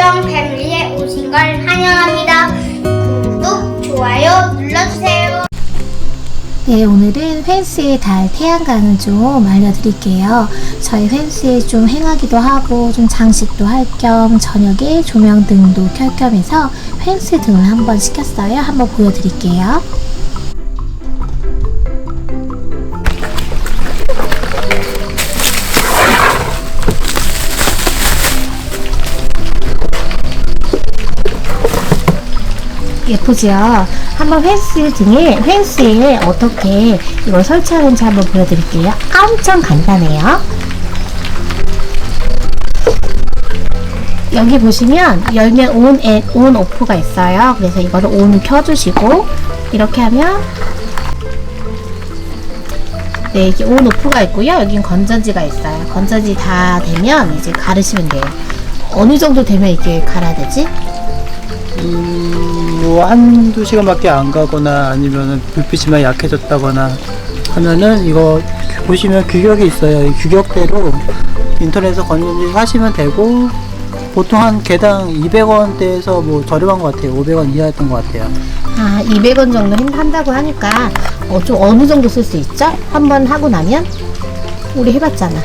가정 패밀리에 오신 걸 환영합니다. 구독, 좋아요 눌러주세요. 네, 오늘은 펜스의 달 태양광을 좀 알려드릴게요. 저희 펜스에 좀 행하기도 하고 좀 장식도 할 겸 저녁에 조명 등도 켤 겸해서 펜스 등을 한번 시켰어요. 한번 보여드릴게요. 예쁘죠? 한번 펜스 등에 펜스에 어떻게 이걸 설치하는지 한번 보여드릴게요. 엄청 간단해요. 여기 보시면 열면 온, 앤, 온 오프가 있어요. 그래서 이거를 온 켜주시고 이렇게 하면 네, 이게 온 오프가 있고요. 여긴 건전지가 있어요. 건전지 다 되면 이제 가르시면 돼요. 어느 정도 되면 이게 갈아야 되지? 음, 뭐 한두 시간밖에 안 가거나 아니면은 불빛이 많이 약해졌다거나 하면은 이거 보시면 규격이 있어요. 이 규격대로 인터넷에서 건전지 사시면 되고 보통 한 개당 200원대에서 뭐 저렴한 것 같아요. 500원 이하였던 것 같아요. 아, 200원 정도 힘- 한다고 하니까 어, 좀 어느 정도 쓸 수 있죠? 한번 하고 나면 우리 해봤잖아.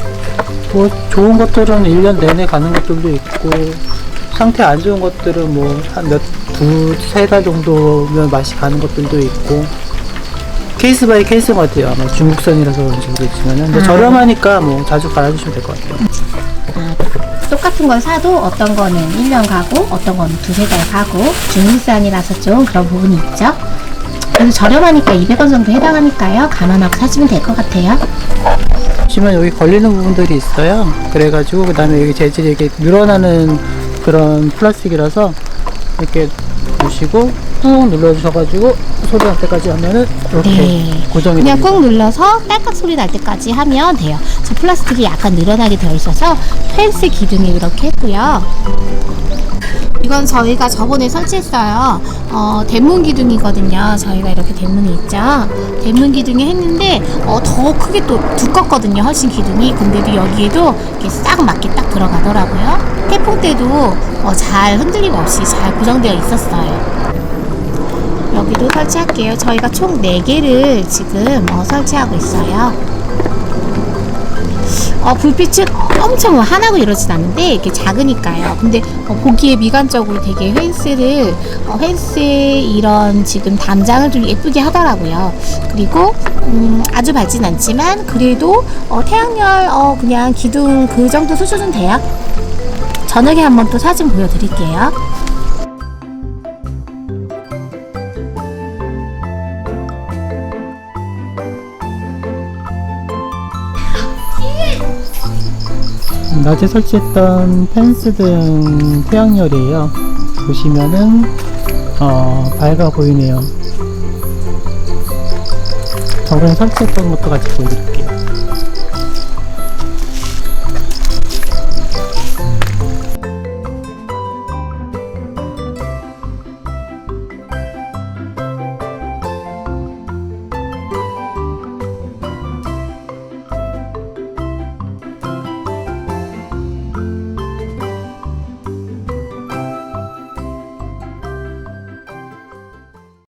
뭐 좋은 것들은 1년 내내 가는 것들도 있고 상태 안 좋은 것들은 뭐 한몇 두 세 달 정도면 맛이 가는 것들도 있고 케이스 바이 케이스인 것 같아요. 아마 중국산이라서 그런지 모르겠지만 근데 아. 저렴하니까 뭐 자주 갈아주시면 될 것 같아요. 아, 똑같은 걸 사도 어떤 거는 1년 가고 어떤 거는 두세 달 가고 중국산이라서 좀 그런 부분이 있죠. 그래서 저렴하니까 200원 정도 해당하니까요. 감안하고 사시면 될 것 같아요. 보시면 여기 걸리는 부분들이 있어요. 그래가지고 그 다음에 여기 재질이 이렇게 늘어나는 그런 플라스틱이라서 이렇게 보시고 꾹 눌러주셔가지고 소리 날 때까지 하면은 이렇게 네. 고정이 그냥 됩니다. 꾹 눌러서 딸깍 소리 날 때까지 하면 돼요. 저 플라스틱이 약간 늘어나게 되어 있어서 펜스 기둥이 이렇게 했고요. 이건 저희가 저번에 설치했어요. 어, 대문 기둥이거든요. 저희가 이렇게 대문이 있죠. 대문 기둥에 했는데 어, 더 크게 또 두껍거든요. 훨씬 기둥이. 근데도 여기에도 이렇게 싹 맞게 딱 들어가더라고요. 태풍 때도 어, 잘 흔들림 없이 잘 고정되어 있었어요. 여기도 설치할게요. 저희가 총 4개를 지금 어, 설치하고 있어요. 어, 불빛은 엄청 환하고 이러진 않는데 이렇게 작으니까요. 근데 어, 보기에 미관적으로 되게 펜스를 어, 펜스에 이런 지금 담장을 좀 예쁘게 하더라고요. 그리고 음, 아주 밝진 않지만 그래도 어, 태양열 어, 그냥 기둥 그 정도 수준은 돼요. 저녁에 한번 또 사진 보여드릴게요. 낮에 설치했던 펜스 등 태양열이에요. 보시면은 어, 밝아 보이네요. 저번에 설치했던 것도 같이 보여드릴게요.